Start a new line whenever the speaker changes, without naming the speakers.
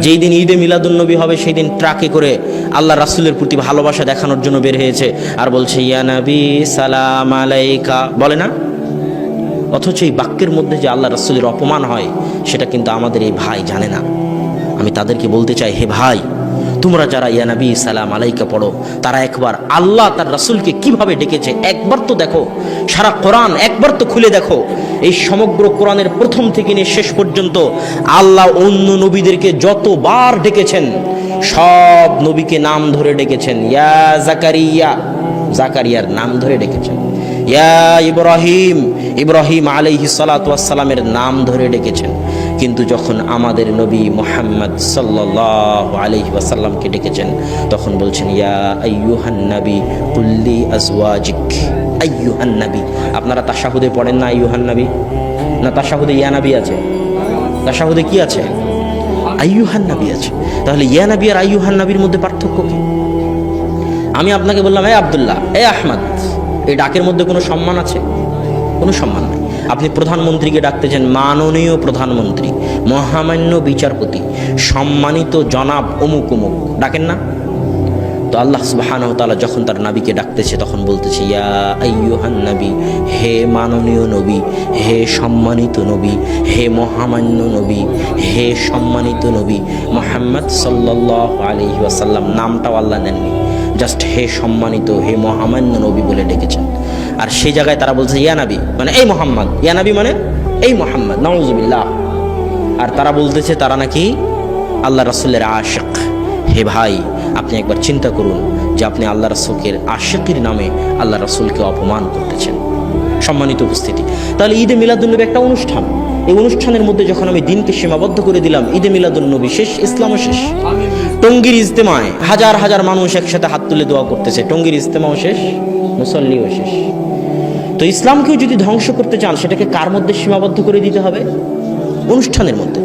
যেই দিন ঈদে মিলাদুন্নবী হবে, সেই দিন ট্রাকে করে আল্লাহ রাসুলের প্রতি ভালোবাসা দেখানোর জন্য বের হয়েছে। আর বলছে, ইয়া নবী, সালাম আলাইকা। বলে না? অথচ এই বাক্যের মধ্যে যে আল্লাহ রাসুলের অপমান হয়, সেটা কিন্তু আমাদের এই ভাই জানে না। আমি তাদেরকে বলতে চাই, হে ভাই তোমরা যারা ইয়া নবী, সালাম আলাইকা পড়ো, তারা একবার আল্লাহ তার রাসুলকে কীভাবে ডেকেছে, একবার তো দেখো, সারা কোরআন একবার তো খুলে দেখো। এই সমগ্র কোরআনের প্রথম থেকে নিয়ে শেষ পর্যন্ত আল্লাহ অন্য নবীদেরকে যতবার ডেকেছেন, সব নবীকে নাম ধরে ডেকেছেন। ইয়া জাকারিয়া, জাকারিয়ার নাম ধরে ডেকেছেন। ইয়া ইব্রাহিম ইব্রাহিম আলাইহি সালামের নাম ধরে ডেকেছেন। কিন্তু যখন আমাদের নবী মোহাম্মদ সাল্লাহ আলহি ওয়াসাল্লামকে ডেকেছেন, তখন বলছেন, ইয়া আইয়ুহান নবী, কুল্লি আজওয়াজিক, আইয়ুহান নবী। আপনারা তাশাহুদে পড়েন না আইয়ুহান নবী? না তাশাহুদে ইয়া নবী আছে? তাশাহুদে কি আছে? আইয়ুহান নবী আছে। তাহলে ইয়া নবী আর আইয়ুহান নবীর মধ্যে পার্থক্য কি? আমি আপনাকে বললাম, এ আবদুল্লাহ, এ আহমদ। এই ডাকের মধ্যে কোনো সম্মান আছে? কোনো সম্মান নেই। আপনি প্রধানমন্ত্রীকে ডাকতেছেন মাননীয় প্রধানমন্ত্রী, মহামান্য বিচারপতি, সম্মানিত জনাব অমুক অমুক। ডাকেন না। তো আল্লাহ সুবাহান তাআলা যখন তার নাবিকে ডাকতেছে, তখন বলতেছে, ইয়া আইয়ুহান নবী, হে মাননীয় নবী, হে সম্মানিত নবী, হে মহামান্য নবী, হে সম্মানিত নবী, মোহাম্মদ সাল্লাহ আলহি ওয়াসাল্লাম, নামটাও আল্লাহ নেননি। জাস্ট হে সম্মানিত, হে মহামান্য নবী বলে ডেকেছেন। আর সেই জায়গায় তারা বলছে, ইয়া নাবি। মানে এই মোহাম্মদ। ইয়া নাবি মানে এই মোহাম্মদ। নওয়াজুবিল্লাহ আর তারা বলতেছে, তারা নাকি আল্লাহ রাসুলের আশেক। হে ভাই, আপনি একবার চিন্তা করুন যে আপনি আল্লাহ রাসুলের আশেকের নামে আল্লাহ রাসুলকে অপমান করতেছেন। সম্মানিত উপস্থিতি। তাহলে ঈদে মিলাদুল্নবী একটা অনুষ্ঠান। এই অনুষ্ঠানের মধ্যে যখন আমি দিনকে সীমাবদ্ধ করে দিলাম, ঈদে মিলাদুল্নবী শেষ, ইসলামও শেষ। টঙ্গির ইজতেমায় হাজার হাজার মানুষ একসাথে হাত তুলে দোয়া করতেছে। টঙ্গির ইজতেমাও শেষ, মুসল্লিও শেষ। তো ইসলামকেও যদি ধ্বংস করতে চান, সেটাকে কার মধ্যে সীমাবদ্ধ করে দিতে হবে? অনুষ্ঠানের মধ্যে।